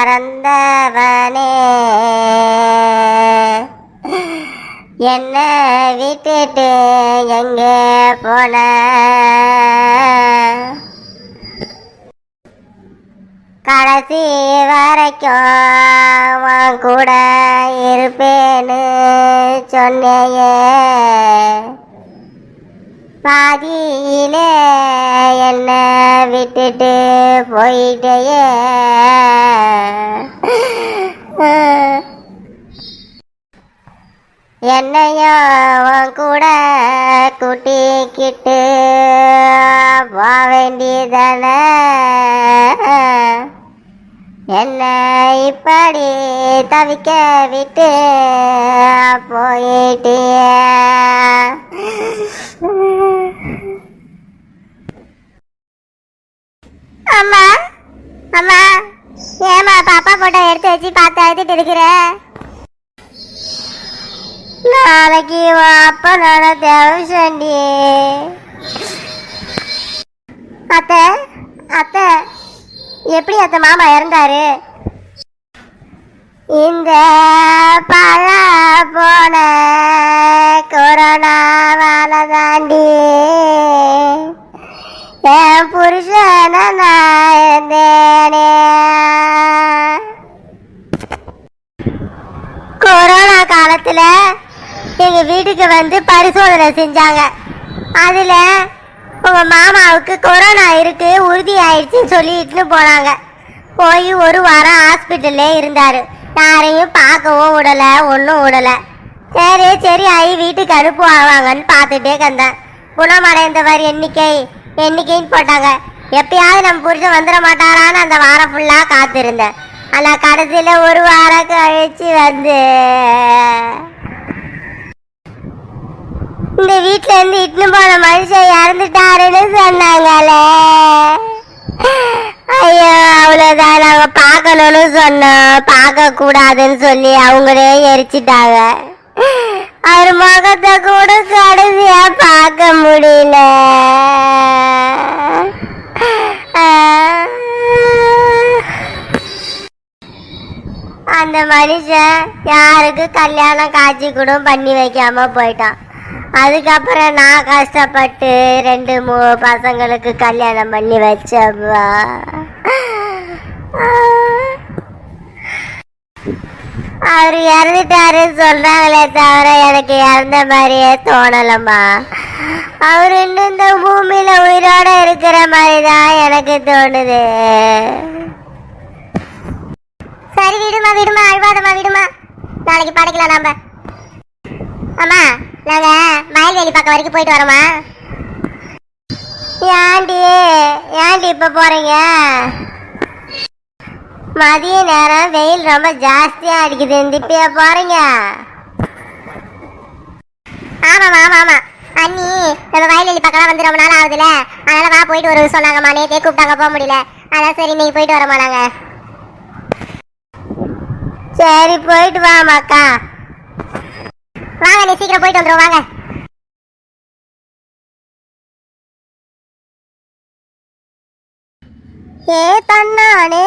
மறந்தவனே. என்னை விட்டுட்டு எங்கே போன? கடைசி வரைக்கும் கூட இருப்பேன்னு சொன்னேயே. பாதியிலே என்னை விட்டுட்டு போயிட்டேயே. என்னையும் கூட கூட்டிக்கிட்டு போக வேண்டியதானே. என்ன இப்படி தவிக்க விட்டு போயிட்டிய. அம்மா அம்மா ஏமா பாப்பா போட்டோ எடுத்து வச்சு பார்த்து அழுத்திட்டு இருக்கிற? நாளைக்கு உன் அப்பனோட தேவசண்டி அத்தை அத்தை எப்படி அத்தை மாமா இறந்தாரு? இந்த பழ போன கொரோனாவால தாண்டி என் புருஷன நான் இருந்தேன் கொரோனா காலத்துல எங்க வீட்டுக்கு வந்து பரிசோதனை செஞ்சாங்க. அதில் உங்கள் மாமாவுக்கு கொரோனா இருக்கு உறுதி ஆயிடுச்சுன்னு சொல்லிட்டு போனாங்க. போய் ஒரு வாரம் ஹாஸ்பிட்டல்லே இருந்தார். யாரையும் பார்க்கவும் விடலை ஒன்றும் விடலை. சரி சரி ஆகி வீட்டுக்கு அனுப்புவாங்கன்னு பார்த்துட்டே கந்தேன். குணமடைந்தவர் எண்ணிக்கை எண்ணிக்கைன்னு போட்டாங்க. எப்பயாவது நம்ம புருஷன் வந்துட மாட்டாரான்னு அந்த வாரம் ஃபுல்லாக காத்திருந்தேன். ஆனால் கடைசியில் ஒரு வாரம் கழிச்சு வந்து இந்த இருந்து இட்டுன்னு போன மனுஷன் இறந்துட்டாருன்னு சொன்னாங்களே. ஐயோ அவ்வளோதான் நாங்கள் பார்க்கணும்னு சொன்னோம். பார்க்க கூடாதுன்னு சொல்லி அவங்களே எரிச்சிட்டாங்க. அவர் முகத்தை கூட கடைசியா பார்க்க முடியல. அந்த மனுஷன் யாருக்கு கல்யாணம் காட்சி கூட பண்ணி வைக்காம போயிட்டான். அதுக்கப்புறம் நான் கஷ்டப்பட்டு ரெண்டு மூணு பசங்களுக்கு கல்யாணம் பண்ணி வச்சப்பா அவர் இறந்துட்டாரு சொல்றாங்களே தவிர எனக்கு இறந்த மாதிரியே தோணலம்மா. அவர் இன்னும் இந்த பூமியில உயிரோட இருக்கிற மாதிரி தான் எனக்கு தோணுது. சரி விடுமா விடுமா அழுவாதம்மா விடுமா. நாளைக்கு படைக்கலாம் நாம. அம்மா. நாங்க வயல்வெளி பக்கம் வரைக்கும் போயிட்டு வரோமா? ஏண்டி ஏண்டி இப்ப போறீங்க? மதிய நேரம் வெயில் ரொம்ப ஜாஸ்தியா அடிக்குது. இந்த போறீங்க? ஆமா ஆமா ஆமா அண்ணி நம்ம வயல்வெளி பக்கம் வந்து ரொம்ப நாள் ஆகுதுல அதனால வா போயிட்டு வருவது சொன்னாங்கம்மா. நேத்தே கூப்பிட்டாங்க போக முடியல. அதான் சரி நீங்க போயிட்டு வரமா நாங்க? சரி போயிட்டு வாமாக்கா வாங்க நீ சீக்கிரம் போயிட்டு வந்துடும் வாங்க. ஏ தன்னானே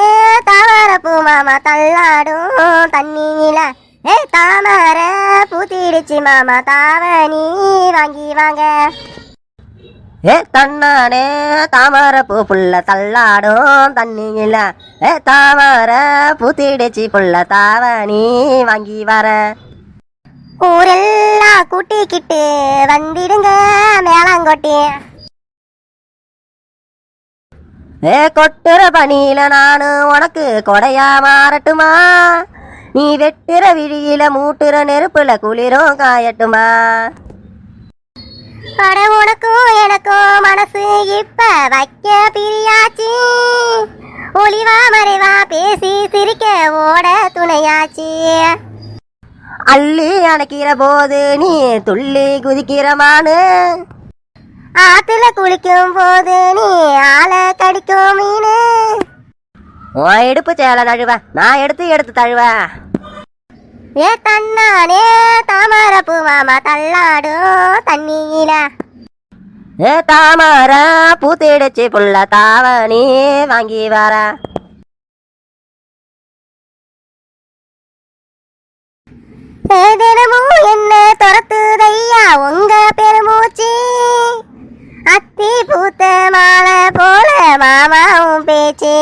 தாமர பூ மாமா தள்ளாடும் தண்ணியில ஏ தாமர பூத்திடுச்சு மாமா தாவணி வாங்கி வாங்க. ஏ தன்னானே தாமரை பூ புள்ள தள்ளாடும் தண்ணியில ஏ தாமர பூத்திடுச்சு புள்ள தாவணி வாங்கி வரேன் ஊரெல்லாம் கூட்டிக்கிட்டு வந்திடுங்க மேலாங்கொட்டி. ஏ கொட்டுற பனியில நானு உனக்கு கொடையா மாறட்டுமா? நீ வெட்டுற விழியில மூட்டுற நெருப்புல குளிரும் காயட்டுமா? அட உனக்கும் எனக்கும் மனசு இப்ப வைக்க பிரியாச்சு. ஒளிவா மறைவா பேசி சிரிக்க ஓட துணையாச்சு. அள்ளி அணைக்கிற போது நீ துள்ளி குதிக்கிறமானு. ஆத்துல குளிக்கும் போது நீ ஆளை கடிக்கும் மீனு. உன் எடுப்பு சேலை தழுவ. நான் எடுத்து எடுத்து தழுவேன் ஏ தன்னானே தாமர பூமாமா தள்ளாடும் தண்ணியில. ஏ தாமர பூத்திடுச்சு புள்ள தாவணி வாங்கி வர. தினமும் என்ன துரத்துதையா உங்க பெருமூச்சி? அத்தி பூத்த மாலை போல மாமாவும் பேச்சு.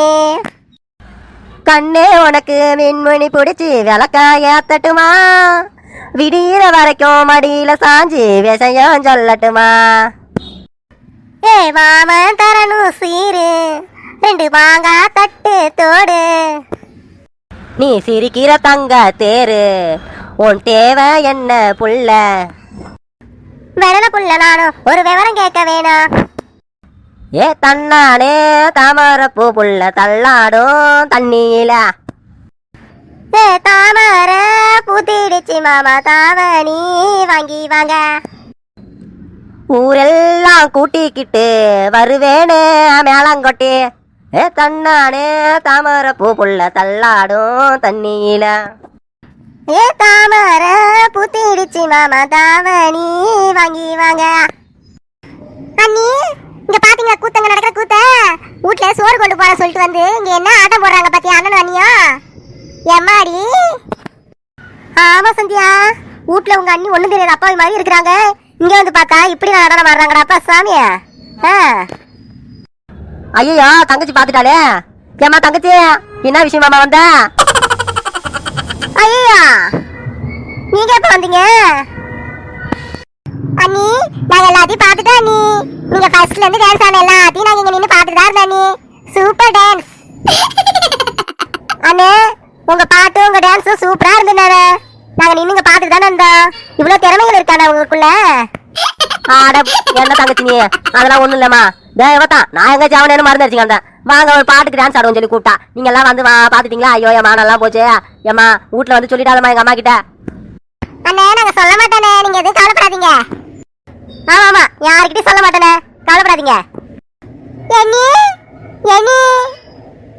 கண்ணே உனக்கு மின்மணி பிடிச்சி விளக்கா ஏத்தட்டுமா விடியிற வரைக்கும் மடியில சாஞ்சி விஷயம் சொல்லட்டுமா? ஏ மாமன் தரணும் சீரு. ரெண்டு மாங்கா தட்டு தோடு. நீ சிரிக்கிற தங்க தேரு. உன் தேவை என்ன புள்ள? விரலுக்குள்ள நானும் ஒரு விவரம் கேட்க வேணும் ஏ தன்னானே தாமரப்பூ புள்ள தள்ளாடும் தண்ணியில. ஏ தாமர பூத்திடுச்சு மாமா தாவணி வாங்கி வாங்க. ஊரெல்லாம் கூட்டிக்கிட்டு வருவேனே மேளங்கொட்டி. ஏ தன்னானே தாமரப்பூ புள்ள தள்ளாடும் தண்ணியில. ஏ தாமர பூத்திடுச்சு மாமா தாவணி. வாங்கி வாங்க. அண்ணி இங்க பாத்தீங்களா கூத்தங்க நடக்கிற கூத்த? வீட்ல சோறு கொண்டு போற சொல்லிட்டு வந்து இங்க என்ன ஆட்டம் போடுறாங்க பாத்தியா அண்ணன் அண்ணியா எம்மாடி ஆமா சந்தியா வீட்ல உங்க அண்ணி ஒண்ணு தெரியாத அப்பாவி மாதிரி இருக்கிறாங்க. இங்க வந்து பார்த்தா இப்படி நடனம் ஆடுறாங்கடா அப்பா சாமிய. ஆ. ஐயோ தங்கச்சி பாத்துட்டாளே ஏமா தங்கச்சி என்ன விஷயமாமா வந்த? ஐயா நீங்க எப்ப வந்தீங்க? அண்ணி நான் எல்லாத்தையும் பார்த்துட்டேன் அண்ணி. நீங்க ஃபர்ஸ்ட்ல இருந்து டான்ஸ் ஆன எல்லாத்தையும் நான் இங்க நின்னு பார்த்துட்டு தான் இருந்தேன் அண்ணி. சூப்பர் டான்ஸ் அண்ணே உங்க பாட்டு உங்க டான்ஸும் சூப்பரா இருந்தேன் நாங்க நின்னுங்க பார்த்துட்டு தானே இருந்தோம். இவ்வளவு திறமைகள் இருக்கானே உங்களுக்குள்ள? ஆட என்ன தங்கச்சி நீ? அதெல்லாம் ஒண்ணும் இல்லம்மா. தேவதான் நான் எங்க ஜாவனேன்னு மருந்து அடிச்சுங்க வாங்க ஒரு பாட்டுக்கு டான்ஸ் ஆடுவோம் சொல்லி கூப்பிட்டா. நீங்க எல்லாம் வந்து வா பாத்துட்டீங்களா? ஐயோ என் மானெல்லாம் போச்சு. ஏம்மா வீட்டுல வந்து சொல்லிட்டாலம்மா எங்க அம்மா கிட்ட? அண்ணே நாங்க சொல்ல மாட்டோனே நீங்க எதுவும் கவலைப்படாதீங்க. ஆமா ஆமா. யாருக்கிட்டையும் சொல்ல மாட்டேனே. கவலைப்படாதீங்க. எண்ணி எண்ணி.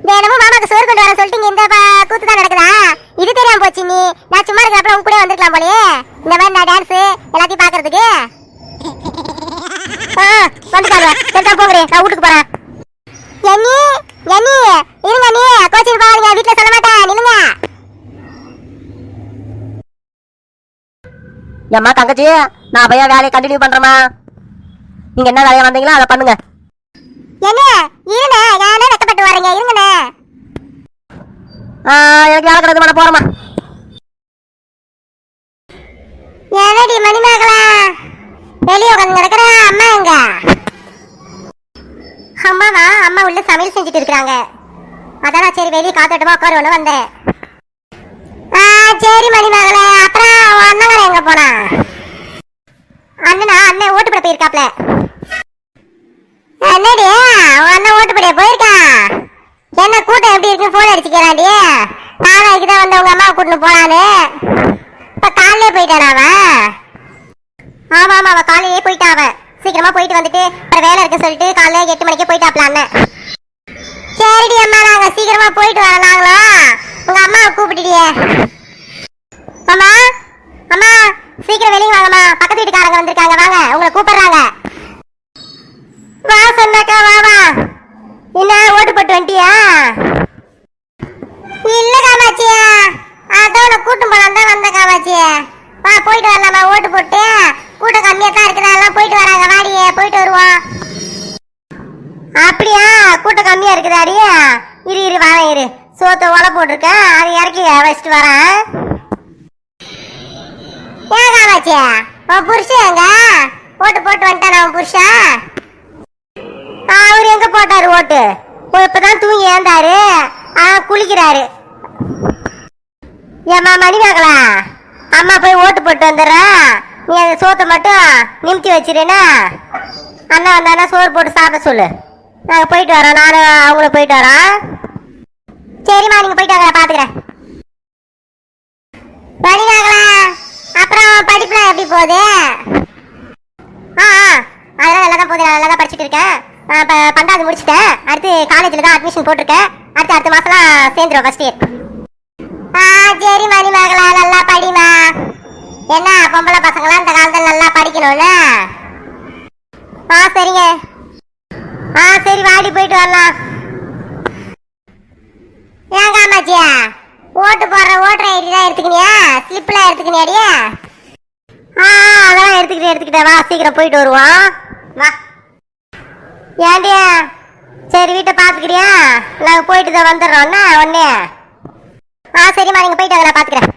தினமும் மாமாக்கு சோறு கொண்டு வர சொல்லிட்டு இந்த கூத்து தான் நடக்குதா? இது தெரியாம போச்சு நீ. நான் சும்மா இருக்கிறப்ப உங்க கூட வந்திருக்கலாம் போலயே. இந்த மாதிரி நான் டான்ஸ் எல்லாத்தையும் பாக்குறதுக்கு ஆ வந்துட்டாங்க சரி தான் போங்கடி. நான் வீட்டுக்கு போறேன். எண்ணி எண்ணி. இருங்க நீ. கோச்சிங் பாருங்க வீட்டுல சொல்ல மாட்டேன். நில்லுங்க. ஏம்மா தங்கச்சி நான் போய் வேலையை கண்டினியூ பண்றேம்மா. நீங்க என்ன வேலையை வந்தீங்களோ அதை பண்ணுங்க. என்ன இருண்ணே ஏன்னா வெக்கப்பட்டு வரீங்க இருங்கண்ணே. எனக்கு வேலை கிடையாது பண்ண போறேம்மா என்னடி மணிமகளா வெளியே உட்காந்து கிடக்குற அம்மா எங்க அம்மாவா அம்மா உள்ள சமையல் செஞ்சுட்டு இருக்காங்க அதான் சரி வெளியே காத்தோட்டமா உட்காருவோன்னு வந்தேன். ஆ சரி மணிமகளே அப்புறம் அண்ணன் எங்க போனா அண்ணனா அண்ணன் ஓட்டுப்பட போயிருக்காப்ல. என்னடி? அண்ணன் ஓட்டுப்படியா போயிருக்கா என்ன கூட்டம் எப்படி இருக்கு? போன் அடிச்சுக்கிறாண்டி நானும் அதுக்குதான் வந்து உங்க அம்மாவை கூட்டிட்டு போனான்னு இப்ப காலையிலே போயிட்டானா அவன்? ஆமா ஆமா அவன் காலையிலே போயிட்டான் அவன். சீக்கிரமா போயிட்டு வந்துட்டு அப்புறம் வேலை இருக்க சொல்லிட்டு காலையில எட்டு மணிக்கே போயிட்டு அண்ணன் சரிடி அம்மா நாங்க சீக்கிரமா போயிட்டு வரோம் நாங்களா? உங்க அம்மாவை கூப்பிட்டுடியே அம்மா அம்மா சீக்கிரம் வெளியே வாங்கம்மா. பக்கத்து வீட்டுக்காரங்க வந்திருக்காங்க வாங்க உங்களை கூப்பிடுறாங்க. வா சொன்னாக்கா வா வா என்ன ஓட்டு போட்டு வந்துட்டியா இல்ல காமாட்சியா அதான் உன்னை கூட்டும் போலாம் தான் வந்த காமாட்சி வா போயிட்டு வரலாமா ஓட்டு போட்டு கூட்டம் கம்மியா தான் இருக்குதா எல்லாம் போயிட்டு வராங்க வாடியே போயிட்டு வருவோம் அப்படியா கம்மியா கம்மியா அடியா. இரு இரு வரேன் இரு. சோத்த ஓலை போட்டிருக்கேன் அது இறக்கி வச்சுட்டு வரேன் ஏன் காமாட்சி உன் புருஷன் எங்க? ஓட்டு போட்டு வந்துட்டான் அவன் புருஷன் அவர் எங்க போட்டாரு ஓட்டு? ஓ, இப்பதான் தூங்கி ஏந்தாரு ஆ குளிக்கிறாரு. ஏம்மா மணிமகளா அம்மா போய் ஓட்டு போட்டு வந்துடுறேன் நீ அந்த சோத்தை மட்டும் நிமித்தி வச்சிருனா அண்ணா வந்தானா சோறு போட்டு சாப்பிட சொல்லு. நாங்கள் போயிட்டு வரோம் நானும் அவங்களும் போயிட்டு வரோம் சரிம்மா நீங்கள் போயிட்டு வாங்க பார்த்துக்கிறேன் மணிமகளா அப்புறம் படிப்புலாம் எப்படி போகுது? ஆ ஆ, அதெல்லாம் நல்லா தான் போகுது. நல்லா தான் படிச்சுட்டு இருக்கேன். இப்போ பன்னெண்டாவது முடிச்சுட்டேன். அடுத்து காலேஜில் தான் அட்மிஷன் போட்டிருக்கேன். அடுத்து அடுத்த மாதம்லாம் சேர்ந்துருவோம் ஃபஸ்ட் இயர் ஆ சரி மணிமகளா நல்லா படிமா என்ன பொம்பளை பசங்களாம் இந்த காலத்தில் நல்லா படிக்கணும்ல. ஆ சரிங்க. ஆ சரி வாடி போயிட்டு வரலாம். ஏன் காமாச்சியா ஓட்டு போடுற ஓட்டர் ஐடி தான் எடுத்துக்கினியா? ஸ்லிப்லாம் எடுத்துக்கினியாடியா ஆ அதெல்லாம் எடுத்துக்கிட்டே எடுத்துக்கிட்டே வா சீக்கிரம் போயிட்டு வருவோம். வா. ஏண்டியா சரி வீட்டை பார்த்துக்கிறியா? நாங்கள் போயிட்டு தான் வந்துடுறோம்னா உடனே ஆ சரிம்மா நீங்கள் போயிட்டு வாங்க நான் பார்த்துக்கிறேன்.